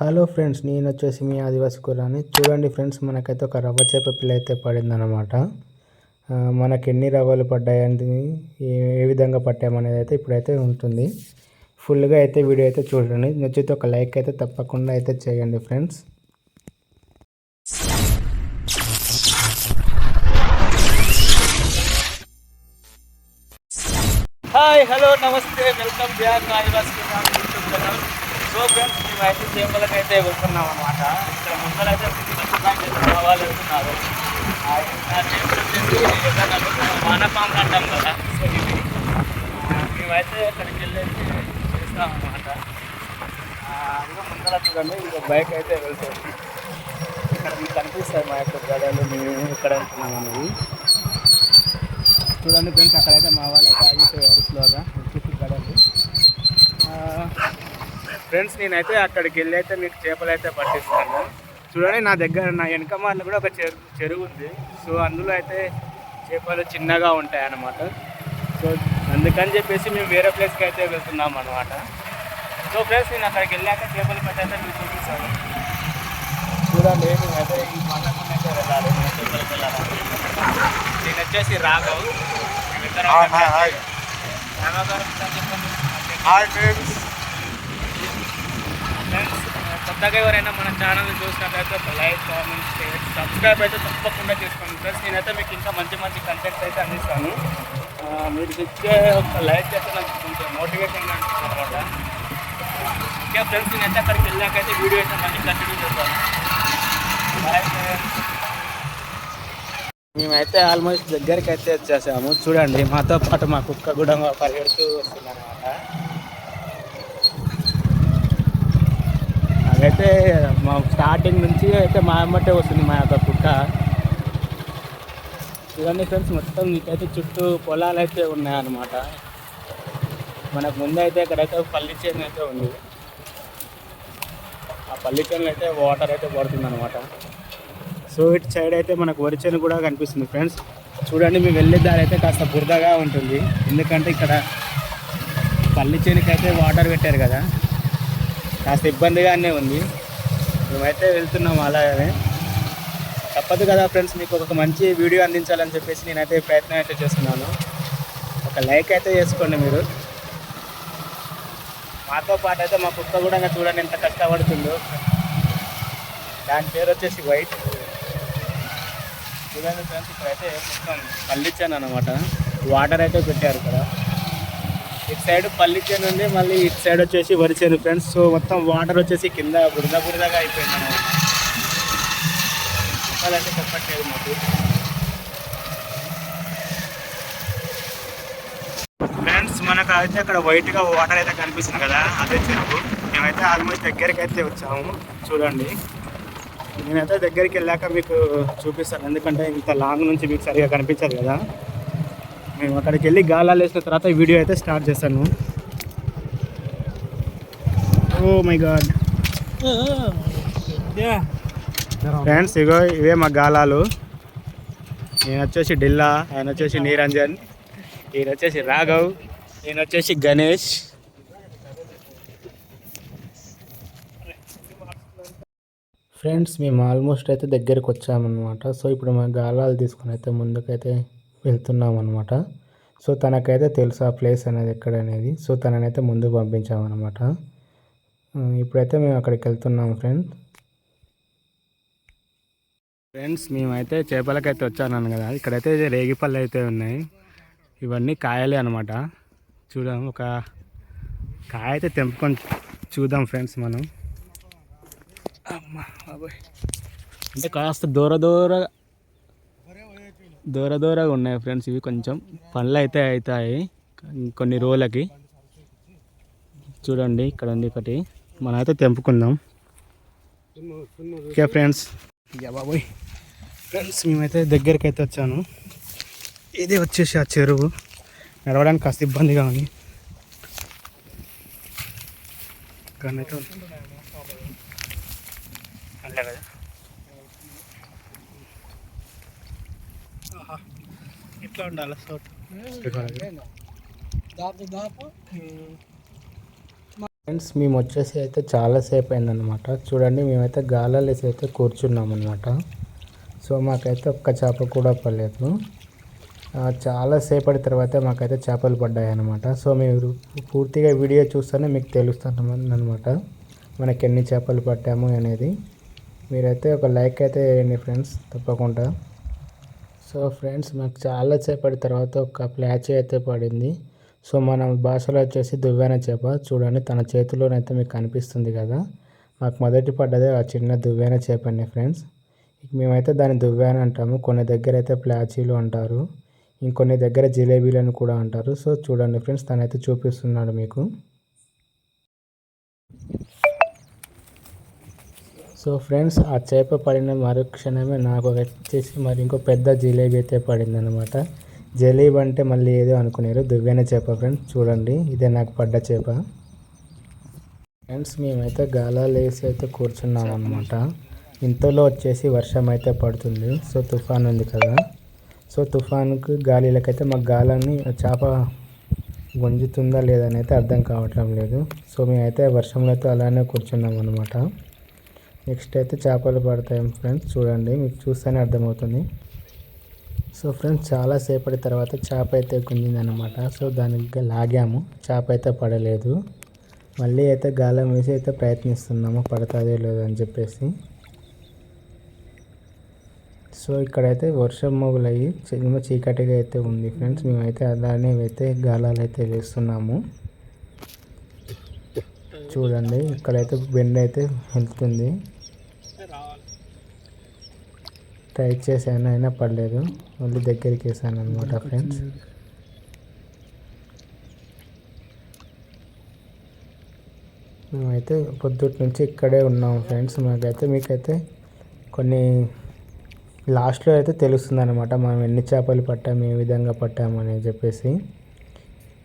Hello friends నేను వచ్చేసి మీ ఆదివాసి కులాని చూడండి ఫ్రెండ్స్ మనకైతే ఒక రవ్వ చేప పిల్ల అయితే పడిందనమాట మనకి ఎన్ని రవ్వలు పడ్డాయని ఏ ఏ విధంగా పట్టామనేది అయితే ఇప్పుడైతే ఉంటుంది. ఫుల్గా అయితే వీడియో అయితే చూడండి. నచ్చితే ఒక లైక్ అయితే తప్పకుండా అయితే చేయండి ఫ్రెండ్స్. హాయ్ హలో నమస్తే. Welcome back Adivasi YouTube channel. Friends మేము అయితే చేపలకు అయితే వెళ్తున్నాం అనమాట ఇక్కడ ముందరైతే అయితే వాళ్ళు వెళ్తున్నారు వానపాం అంటాం కదా. సో మేమైతే అక్కడికి వెళ్ళేసి చేస్తాం అనమాట ఇంకా ముందర చూడండి ఇంకో బైక్ అయితే వెళ్తుంది. ఇక్కడ మీకు కనిపిస్తాయి మా యొక్క గడలు. మేము ఇక్కడ వెళ్తున్నాం అనేది. చూడండి ఫ్రెండ్స్ అక్కడైతే మా వాళ్ళు అయితే ఆగిపోయారు స్లోగా. వచ్చేసి గడలు. ఫ్రెండ్స్ నేనైతే అక్కడికి వెళ్ళి అయితే మీకు చేపలు అయితే పట్టిస్తాను. చూడండి నా దగ్గర నా వెనక మాటలు కూడా ఒక చెరువు చెరువు ఉంది. సో అందులో అయితే చేపలు చిన్నగా ఉంటాయి అన్నమాట సో అందుకని చెప్పేసి మేము వేరే ప్లేస్కి అయితే వెళ్తున్నాం అనమాట సో ఫ్రెండ్స్ నేను అక్కడికి వెళ్ళాక చేపలు పట్టయితే మీకు చూపిస్తాను. చూడండి మేమైతే ఈ మండపం అయితే వెళ్ళాలి. మేము చేపలకు వెళ్ళాలి? నేను వచ్చేసి రాఘవ్. చెప్పండి. ఫ్రెండ్స్ కొత్తగా ఎవరైనా మన ఛానల్ చూసినట్లయితే ఒక లైక్ కామెంట్ షేర్ సబ్స్క్రైబ్ అయితే తప్పకుండా చేసుకోండి. ఫ్రెండ్స్ నేనైతే మీకు ఇంకా మంచి మంచి కంటెంట్ అయితే అందిస్తాను. మీరు ఇచ్చే ఒక లైక్ అయితే నాకు కొంచెం మోటివేషన్ అనిపిస్తుంది అనమాట ఇంకా ఫ్రెండ్స్ నేనైతే అక్కడికి వెళ్ళాకైతే వీడియో అయితే మళ్ళీ కంటిన్యూ చేస్తాను బాయ్ మేమైతే ఆల్మోస్ట్ దగ్గరికి అయితే వచ్చేసాము. చూడండి మాతో పాటు మా కుక్క కూడా పరిగెడుతూ వస్తుంది అయితే అదైతే మా స్టార్టింగ్ నుంచి అయితే మా అమ్మటే వస్తుంది మా యొక్క కుక్క. చూడండి ఫ్రెండ్స్ మొత్తం మీకైతే చుట్టూ పొలాలు అయితే ఉన్నాయన్నమాట. మనకు ముందు అయితే ఇక్కడైతే పల్లి చేను అయితే ఉంది. ఆ పల్లి చేనులో అయితే వాటర్ అయితే పడుతుంది అనమాట సో ఇటు సైడ్ అయితే మనకు వరి చేను కూడా కనిపిస్తుంది ఫ్రెండ్స్ చూడండి మేము వెళ్ళే దారి అయితే కాస్త బురదగా ఉంటుంది. ఎందుకంటే ఇక్కడ పల్లి చేనుకి అయితే వాటర్ పెట్టారు కదా. కాస్త ఇబ్బందిగానే ఉంది. మేమైతే వెళ్తున్నాం అలాగే తప్పదు కదా ఫ్రెండ్స్ మీకు ఒక మంచి వీడియో అందించాలని చెప్పేసి నేనైతే ప్రయత్నం అయితే చేస్తున్నాను. ఒక లైక్ అయితే చేసుకోండి మీరు. మాతో పాటు అయితే మా కుక్క కూడా ఇంకా చూడండి ఎంత కష్టపడుతుందో. దాని పేరు వచ్చేసి వైట్. చూడండి ఫ్రెండ్స్ ఇక్కడైతే మొత్తం పండించాను అనమాట వాటర్ అయితే పెట్టారు ఇక్కడ. ఇటు సైడ్ పల్లి చేను ఉంది మళ్ళీ ఇటు సైడ్ వచ్చేసి వరి చేను ఫ్రెండ్స్. సో మొత్తం వాటర్ వచ్చేసి కింద బురద బురదగా అయిపోయింది అనమాట చెప్పాలంటే చెప్పట్లేదు మాకు. ఫ్రెండ్స్ మనకు అయితే అక్కడ వైట్గా వాటర్ అయితే కనిపిస్తుంది కదా అదే చెరువు. మేమైతే ఆల్మోస్ట్ దగ్గరికి అయితే వచ్చాము. చూడండి. నేనైతే దగ్గరికి వెళ్ళాక మీకు చూపిస్తాను ఎందుకంటే ఇంత లాంగ్ నుంచి మీకు సరిగా కనిపించదు కదా. మేము అక్కడికి వెళ్ళి గాలాలు వేసిన తర్వాత ఈ వీడియో అయితే స్టార్ట్ చేస్తాను. ఓ మై గాడ్ ఫ్రెండ్స్ ఇగో ఇవే మా గాలాలు. నేను వచ్చేసి డిల్లా ఆయన వచ్చేసి నీరంజన్ ఈయన వచ్చేసి రాఘవ్ ఈయన వచ్చేసి గణేష్. ఫ్రెండ్స్ మేము ఆల్మోస్ట్ అయితే దగ్గరికి వచ్చామన్నమాట. సో ఇప్పుడు మా గాలాలు తీసుకుని అయితే ముందుకైతే వెళ్తున్నాం అనమాట సో తనకైతే తెలుసు ఆ ప్లేస్ అనేది ఎక్కడ అనేది సో తననైతే ముందుకు పంపించామన్నమాట. ఇప్పుడైతే మేము అక్కడికి వెళ్తున్నాం ఫ్రెండ్స్ ఫ్రెండ్స్ మేమైతే చేపలకైతే వచ్చాను కదా. ఇక్కడైతే రేగిపళ్ళు అయితే ఉన్నాయి. ఇవన్నీ కాయలే అనమాట చూద్దాం ఒక కాయ అయితే తెంపుకొని చూద్దాం ఫ్రెండ్స్ మనం. అమ్మా బాబోయ్. అంటే కాస్త దూర దూర దూర దూరగా ఉన్నాయి ఫ్రెండ్స్ ఇవి కొంచెం పనులు అయితే అవుతాయి. కొన్ని రోజులకి. చూడండి ఇక్కడ ఉంది ఒకటి. మనమైతే తెంపుకుందాం. Okay friends. యా బాబోయ్. ఫ్రెండ్స్ మేమైతే దగ్గరికి అయితే వచ్చాను. ఇది వచ్చేసి ఆ చెరువు. నడవడానికి కాస్త ఇబ్బందిగా ఉంది. కానీ అయితే ఉంది. అంతే కదా ఆహా. ఇట్లా ఉండాలి సోట్ ఫ్రెండ్స్ మేము వచ్చేసి అయితే చాలాసేపు అయిందనమాట చూడండి మేమైతే గాలాలేసి అయితే కూర్చున్నాం అనమాట సో మాకైతే ఒక్క చేప కూడా పడలేదు. చాలాసేపటి తర్వాత మాకైతే చేపలు పడ్డాయి అనమాట సో మీరు పూర్తిగా వీడియో చూస్తేనే మీకు తెలుస్తాను అనమాట మనకి ఎన్ని చేపలు పట్టాము అనేది. మీరైతే ఒక లైక్ అయితే వేయండి ఫ్రెండ్స్ తప్పకుండా. సో ఫ్రెండ్స్ మాకు చాలా సేపటి తర్వాత ఒక ప్లాచీ అయితే పడింది. సో మన భాషలో వచ్చేసి దువ్వెన చేప. చూడండి తన చేతిలోనైతే మీకు కనిపిస్తుంది కదా. మాకు మొదటి పడ్డదే ఆ చిన్న దువ్వెన చేపని ఫ్రెండ్స్. మేమైతే దాన్ని దువ్వెన అంటాము. కొన్ని దగ్గర అయితే ప్లాచీలు అంటారు. ఇంకొన్ని దగ్గర జిలేబీలు అని కూడా అంటారు. సో చూడండి ఫ్రెండ్స్ తనైతే చూపిస్తున్నాడు మీకు. సో ఫ్రెండ్స్ ఆ చేప పడిన మరుక్షణమే నాకు వచ్చేసి మరి ఇంకో పెద్ద జిలేబీ అయితే పడింది అనమాట జలేబీ అంటే మళ్ళీ ఏదో అనుకునేరు. దువ్వెన చేప ఫ్రెండ్స్ చూడండి. ఇదే నాకు పడ్డ చేప. ఫ్రెండ్స్ మేమైతే గాలాలు వేసి అయితే కూర్చున్నాం అనమాట ఇంతలో వచ్చేసి వర్షం అయితే పడుతుంది. సో తుఫాన్ ఉంది కదా. సో తుఫాన్కి గాలిలకైతే మాకు గాలని చేప గుంజుతుందా లేదని అయితే అర్థం కావటం లేదు. సో మేమైతే వర్షంలో అయితే అలానే కూర్చున్నాం అనమాట నెక్స్ట్ అయితే చేపలు పడతాయి ఫ్రెండ్స్. చూడండి మీకు చూస్తేనే అర్థమవుతుంది. సో ఫ్రెండ్స్ చాలా సేపటి తర్వాత చేప అయితే గుంజిందనమాట సో దానికి లాగాము. చేప అయితే పడలేదు. మళ్ళీ అయితే గాలం వేసి అయితే ప్రయత్నిస్తున్నాము. పడతాదే లేదో అని చెప్పేసి. సో ఇక్కడైతే వర్షం మొగులయ్యి చిన్న చీకటిగా అయితే ఉంది ఫ్రెండ్స్. మేమైతే అలానే అయితే గాలాలు అయితే వేస్తున్నాము. చూడండి ఇక్కడైతే బెండ్ అయితే వెళ్తుంది. ట్రై చేశాను అయినా పడలేదు. మళ్ళీ దగ్గరికి వేసాను అనమాట ఫ్రెండ్స్ మేమైతే పొద్దుటి నుంచి ఇక్కడే ఉన్నాం ఫ్రెండ్స్ మాకైతే మీకైతే కొన్ని లాస్ట్లో అయితే తెలుస్తుంది అనమాట మనం ఎన్ని చేపలు పట్టాము ఏ విధంగా పట్టాము అని చెప్పేసి.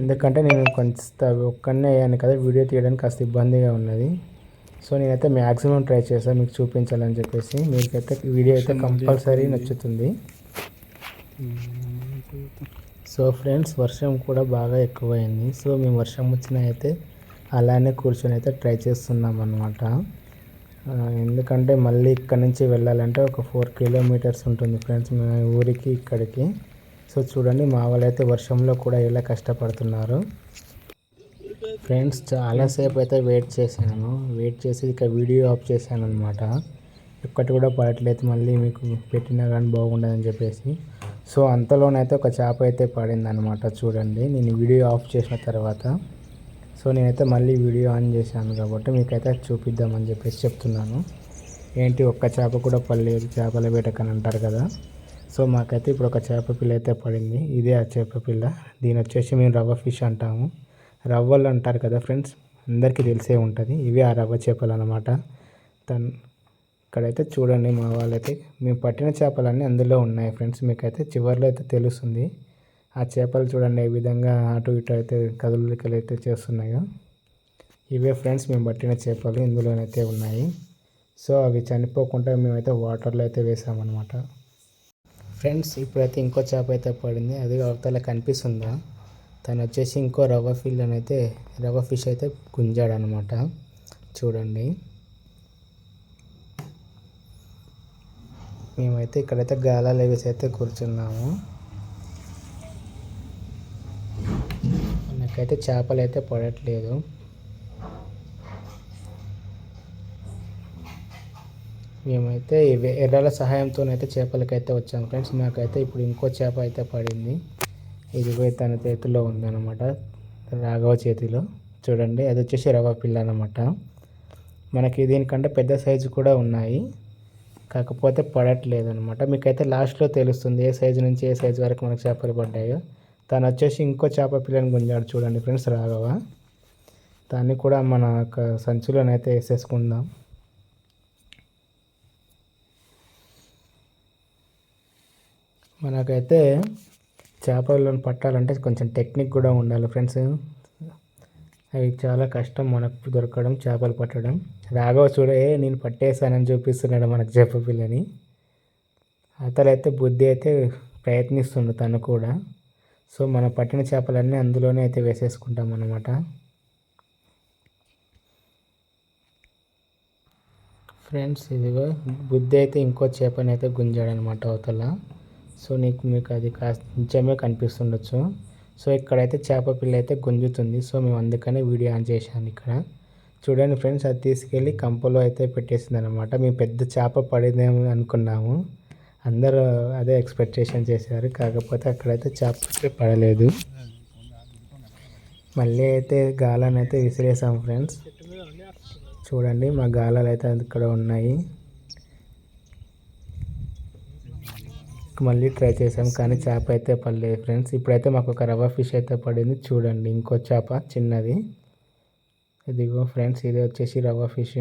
ఎందుకంటే నేను కొంత ఒక్కనే అయ్యాను కదా వీడియో తీయడానికి కాస్త ఇబ్బందిగా ఉన్నది. సో నేనైతే మ్యాక్సిమం ట్రై చేశాను మీకు చూపించాలని చెప్పేసి. మీకైతే వీడియో అయితే కంపల్సరీ నచ్చుతుంది. సో ఫ్రెండ్స్ వర్షం కూడా బాగా ఎక్కువైంది. సో మేము వర్షం వచ్చిన అయితే అలానే కూర్చొని అయితే ట్రై చేస్తున్నాం అనమాట ఎందుకంటే మళ్ళీ ఇక్కడ నుంచి వెళ్ళాలంటే ఒక ఫోర్ కిలోమీటర్స్ ఉంటుంది ఫ్రెండ్స్ మా ఊరికి ఇక్కడికి. సో చూడండి మా వాళ్ళు అయితే వర్షంలో కూడా ఎలా కష్టపడుతున్నారు. ఫ్రెండ్స్ చాలాసేపు అయితే వెయిట్ చేశాను. వెయిట్ చేసి ఇక వీడియో ఆఫ్ చేశాను అనమాట ఒక్కటి కూడా పడట్లేదు. మళ్ళీ మీకు పెట్టినా కానీ బాగుండదని చెప్పేసి. సో అంతలోనైతే ఒక చేప అయితే పడింది అనమాట చూడండి నేను వీడియో ఆఫ్ చేసిన తర్వాత. సో నేనైతే మళ్ళీ వీడియో ఆన్ చేశాను కాబట్టి మీకైతే చూపిద్దామని చెప్పేసి చెప్తున్నాను. ఏంటి ఒక్క చేప కూడా పడలేదు. చేపల వేటకని అంటారు కదా. సో మాకైతే ఇప్పుడు ఒక చేప పిల్ల అయితే పడింది. ఇదే ఆ చేప పిల్ల. దీని వచ్చేసి మేము రవ్వ ఫిష్ అంటాము. రవ్వలు అంటారు కదా ఫ్రెండ్స్ అందరికీ తెలిసే ఉంటుంది. ఇవే ఆ రవ్వ చేపలు అనమాట తన్ ఇక్కడైతే చూడండి మా వాళ్ళైతే. మేము పట్టిన చేపలన్నీ అందులో ఉన్నాయి ఫ్రెండ్స్ మీకైతే చివరిలో అయితే తెలుస్తుంది. ఆ చేపలు చూడండి ఏ విధంగా అటు ఇటు అయితే కదులికలు అయితే చేస్తున్నాయో. ఇవే ఫ్రెండ్స్ మేము పట్టిన చేపలు ఇందులోనైతే ఉన్నాయి. సో అవి చనిపోకుండా మేమైతే వాటర్లో అయితే వేసామన్నమాట. ఫ్రెండ్స్ ఇప్పుడైతే ఇంకో చేప అయితే పడింది. అది అవతల కనిపిస్తుందా? తను వచ్చేసి ఇంకో రవ్వ ఫిల్ అని అయితే రవ్వ ఫిష్ అయితే గుంజాడు అనమాట చూడండి. మేమైతే ఇక్కడైతే గాలాలు వేసి అయితే కూర్చున్నాము. నాకైతే చేపలు అయితే పడట్లేదు. మేమైతే ఎర్రల సహాయంతోనైతే చేపలకైతే వచ్చాము ఫ్రెండ్స్ నాకైతే ఇప్పుడు ఇంకో చేప అయితే పడింది. ఇది తన చేతిలో ఉందన్నమాట. రాఘవ చేతిలో. చూడండి అది వచ్చేసి రవ్వ పిల్ల అనమాట మనకి దీనికంటే పెద్ద సైజు కూడా ఉన్నాయి. కాకపోతే పడట్లేదు అనమాట మీకైతే లాస్ట్లో తెలుస్తుంది ఏ సైజు నుంచి ఏ సైజు వరకు మనకు చేపలు పడ్డాయో. తను వచ్చేసి ఇంకో చేప పిల్లని గుంజాడు చూడండి ఫ్రెండ్స్ రాఘవ. దాన్ని కూడా మన యొక్క సంచులోనైతే వేసేసుకుందాం. మనకైతే చేపలను పట్టాలంటే కొంచెం టెక్నిక్ కూడా ఉండాలి ఫ్రెండ్స్. అవి చాలా కష్టం మనకు దొరకడం చేపలు పట్టడం. రాఘవ చూడే నేను పట్టేశానని చూపిస్తున్నాడు మనకు చేప పిల్లని. అతలైతే బుద్ధి అయితే ప్రయత్నిస్తుండు తను కూడా. సో మనం పట్టిన చేపలన్నీ అందులోనే అయితే వేసేసుకుంటాం అన్నమాట. ఫ్రెండ్స్ ఇదిగో బుద్ధి అయితే ఇంకో చేపని అయితే గుంజాడనమాట అవతల. సో నీకు మీకు అది కాస్త నిజమే కనిపిస్తుండొచ్చు. సో ఇక్కడైతే చేప పిల్ల అయితే గుంజుతుంది. సో మేము అందుకనే వీడియో ఆన్ చేశాను ఇక్కడ. చూడండి ఫ్రెండ్స్ అది తీసుకెళ్ళి కంపలో అయితే పెట్టేసింది అనమాట మేము పెద్ద చేప పడిందేమో అనుకున్నాము. అందరూ అదే ఎక్స్పెక్టేషన్ చేశారు. కాకపోతే అక్కడైతే చేప పడలేదు. మళ్ళీ అయితే గాలాన్ని అయితే విసిరేసాం ఫ్రెండ్స్. చూడండి మా గాలాలు అయితే ఇక్కడ ఉన్నాయి. మళ్ళీ ట్రై చేసాం కానీ చేప అయితే పడలేదు ఫ్రెండ్స్ ఇప్పుడైతే మాకు ఒక రవ్వ ఫిష్ అయితే పడింది. చూడండి ఇంకో చేప చిన్నది. ఇదిగో ఫ్రెండ్స్ ఇది వచ్చేసి రవ్వ ఫిష్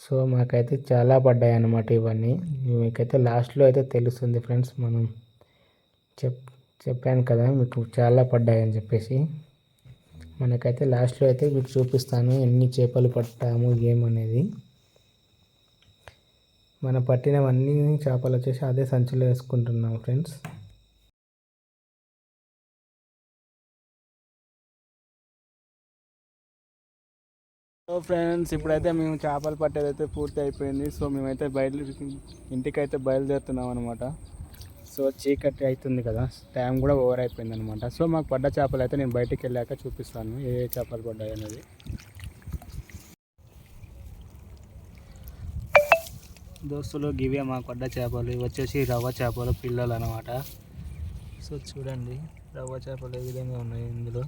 సో మాకైతే చాలా పడ్డాయి అన్నమాట ఇవన్నీ. మీకైతే లాస్ట్లో అయితే తెలుస్తుంది ఫ్రెండ్స్ మనం చెప్ చెప్పాను కదా మీకు చాలా పడ్డాయి అని చెప్పేసి. మనకైతే లాస్ట్లో అయితే మీకు చూపిస్తాను ఎన్ని చేపలు పట్టాము ఏమనేది. మనం పట్టినవన్నీ చేపలు వచ్చేసి అదే సంచిలో వేసుకుంటున్నాం ఫ్రెండ్స్ సో ఫ్రెండ్స్ ఇప్పుడైతే మేము చేపలు పట్టేది అయితే పూర్తి అయిపోయింది. సో మేమైతే బయలు ఇంటికైతే బయలుదేరుతున్నాం అనమాట సో చీకటి అవుతుంది కదా టైం కూడా ఓవర్ అయిపోయింది అనమాట సో మాకు పడ్డ చేపలు అయితే నేను బయటికి వెళ్ళాక చూపిస్తాను ఏ ఏ చేపలు పడ్డాయి అనేది. దోస్తులు గివే మా కొడ్డ చేపలు ఇవి వచ్చేసి రవ్వ చేపలు పిల్లలు అనమాట సో చూడండి రవ్వ చేపలు ఏ విధంగా ఉన్నాయి ఇందులో?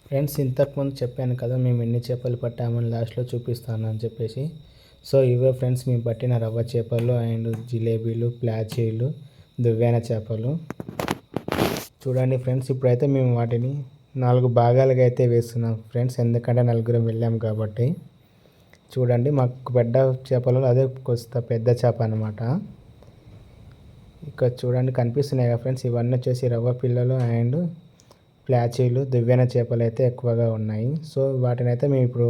ఫ్రెండ్స్ ఇంతకుముందు చెప్పాను కదా మేము ఎన్ని చేపలు పట్టామని లాస్ట్లో చూపిస్తాను అని చెప్పేసి. సో ఇవే ఫ్రెండ్స్ మేము పట్టిన రవ్వ చేపలు అండ్ జిలేబీలు ప్లాచీలు దువ్వెన చేపలు. చూడండి ఫ్రెండ్స్ ఇప్పుడైతే మేము వాటిని నాలుగు భాగాలుగా అయితే వేస్తున్నాం ఫ్రెండ్స్ ఎందుకంటే నలుగురం వెళ్ళాం కాబట్టి. చూడండి మాకు పెద్ద చేపలు అదే కొస్త పెద్ద చేప అనమాట ఇక్కడ చూడండి కనిపిస్తున్నాయి కదా ఫ్రెండ్స్ ఇవన్నీ వచ్చేసి రవ్వ పిల్లలు అండ్ ప్లాచీలు దువ్వెన చేపలు అయితే ఎక్కువగా ఉన్నాయి. సో వాటినైతే మేము ఇప్పుడు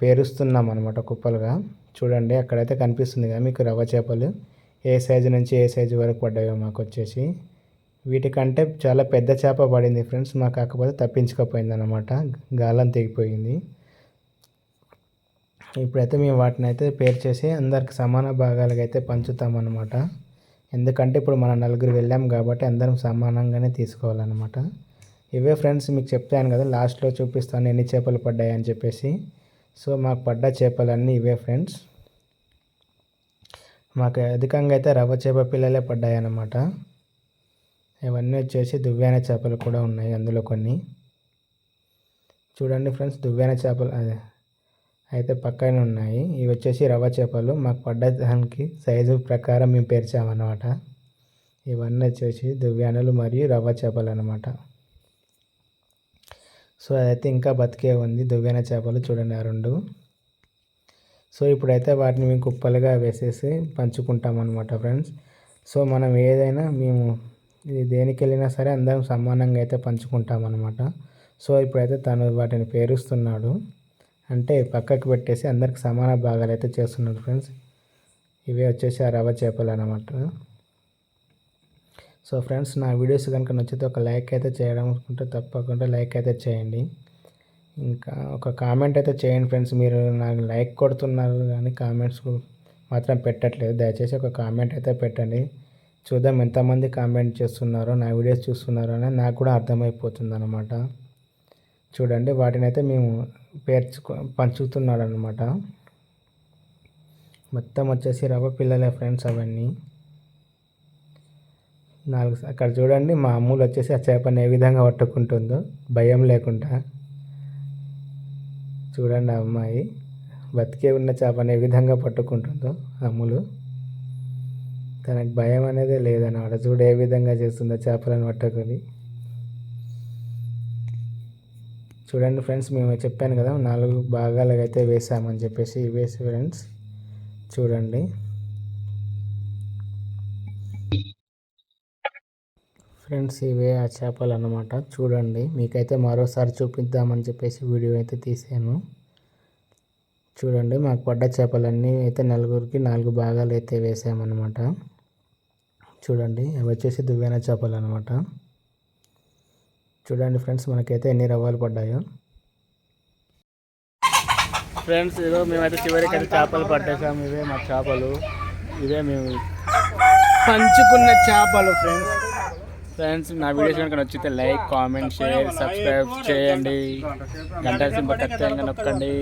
పేరుస్తున్నాం అనమాట కుప్పలుగా. చూడండి అక్కడైతే కనిపిస్తుంది కదా మీకు రవ్వ చేపలు. ఏ సైజు నుంచి ఏ సైజు వరకు పడ్డాయో మాకు వచ్చేసి. వీటికంటే చాలా పెద్ద చేప పడింది ఫ్రెండ్స్ మాకు కాకపోతే తప్పించుకోపోయింది అనమాట గాలం తెగిపోయింది. ఇప్పుడైతే మేము వాటిని అయితే పేరు చేసి అందరికి సమాన భాగాలుగా అయితే పంచుతామన్నమాట ఎందుకంటే ఇప్పుడు మన నలుగురు వెళ్ళాం కాబట్టి అందరం సమానంగానే తీసుకోవాలన్నమాట. ఇవే ఫ్రెండ్స్ మీకు చెప్పాను కదా లాస్ట్లో చూపిస్తాను ఎన్ని చేపలు పడ్డాయి అని చెప్పేసి. సో మాకు పడ్డ చేపలన్నీ ఇవే ఫ్రెండ్స్. మాకు అధికంగా అయితే రవ్వ చేప పిల్లలే పడ్డాయన్నమాట. ఇవన్నీ వచ్చేసి దువ్వాన చేపలు కూడా ఉన్నాయి అందులో కొన్ని. చూడండి ఫ్రెండ్స్ దువ్వాన చేపలు అదే అయితే పక్కనే ఉన్నాయి. ఇవి వచ్చేసి రవ్వ చేపలు. మాకు పడ్డ దానికి సైజు ప్రకారం మేము పేర్చామన్నమాట. ఇవన్నీ వచ్చేసి దువ్యానలు మరియు రవ్వ చేపలు అనమాట సో అదైతే ఇంకా బతికే ఉంది. దువ్వెన చేపలు చూడండి ఆ రెండు. సో ఇప్పుడైతే వాటిని మేము కుప్పలుగా వేసేసి పంచుకుంటాం అనమాట ఫ్రెండ్స్. సో మనం ఏదైనా మేము ఇది దేనికి వెళ్ళినా సరే అందరం సమానంగా అయితే పంచుకుంటాం అనమాట సో ఇప్పుడైతే తను వాటిని పేరుస్తున్నాడు. అంటే పక్కకు పెట్టేసి అందరికి సమాన భాగాలు అయితే చేస్తున్నాడు ఫ్రెండ్స్. ఇవే వచ్చేసి ఆ రవ్వ చేపలు అనమాట సో ఫ్రెండ్స్ నా వీడియోస్ కనుక నచ్చితే ఒక లైక్ అయితే చేయడం అనుకుంటే తప్పకుండా లైక్ అయితే చేయండి. ఇంకా ఒక కామెంట్ అయితే చేయండి ఫ్రెండ్స్ మీరు నాకు లైక్ కొడుతున్నారు కానీ కామెంట్స్ మాత్రం పెట్టట్లేదు. దయచేసి ఒక కామెంట్ అయితే పెట్టండి. చూద్దాం ఎంతమంది కామెంట్ చేస్తున్నారో నా వీడియోస్ చూస్తున్నారో అని నాకు కూడా అర్థమైపోతుంది అనమాట చూడండి వాటిని అయితే మేము పేర్చుకో పంచుతున్నాడు అనమాట మొత్తం వచ్చేసి రవ్వ పిల్లలే ఫ్రెండ్స్ అవన్నీ. నాలుగు అక్కడ చూడండి మా అమ్ములు వచ్చేసి ఆ చేపని ఏ విధంగా పట్టుకుంటుందో భయం లేకుండా. చూడండి ఆ అమ్మాయి బతికే ఉన్న చేపను ఏ విధంగా పట్టుకుంటుందో అమ్ములు. తనకు భయం అనేది లేదన్నమాట చూడు ఏ విధంగా చేస్తుందో చేపలను పట్టుకొని. చూడండి ఫ్రెండ్స్ మేము చెప్పాను కదా నాలుగు భాగాలుగా అయితే వేసామని చెప్పేసి వేసి ఫ్రెండ్స్ చూడండి. ఫ్రెండ్స్ ఇవే ఆ చేపలు అన్నమాట. చూడండి మీకైతే మరోసారి చూపిద్దామని చెప్పేసి వీడియో అయితే తీసాను. చూడండి మాకు పడ్డ చేపలన్నీ అయితే నలుగురికి నాలుగు భాగాలు అయితే వేసామన్నమాట. చూడండి అవి వచ్చేసి దువ్వెన చేపలు అనమాట చూడండి ఫ్రెండ్స్ మనకైతే ఎన్ని రవ్వలు పడ్డాయో. ఫ్రెండ్స్ ఇదో మేమైతే చివరికి అయితే చేపలు పట్టేసాం. ఇవే మా చేపలు. ఇవే మేము పంచుకున్న చేపలు ఫ్రెండ్స్. ఫ్రెండ్స్ నా వీడియోస్ కనుక నచ్చితే లైక్ కామెంట్ షేర్ సబ్స్క్రైబ్ చేయండి. గంట సింబల్ ఖచ్చితంగా నొక్కండి.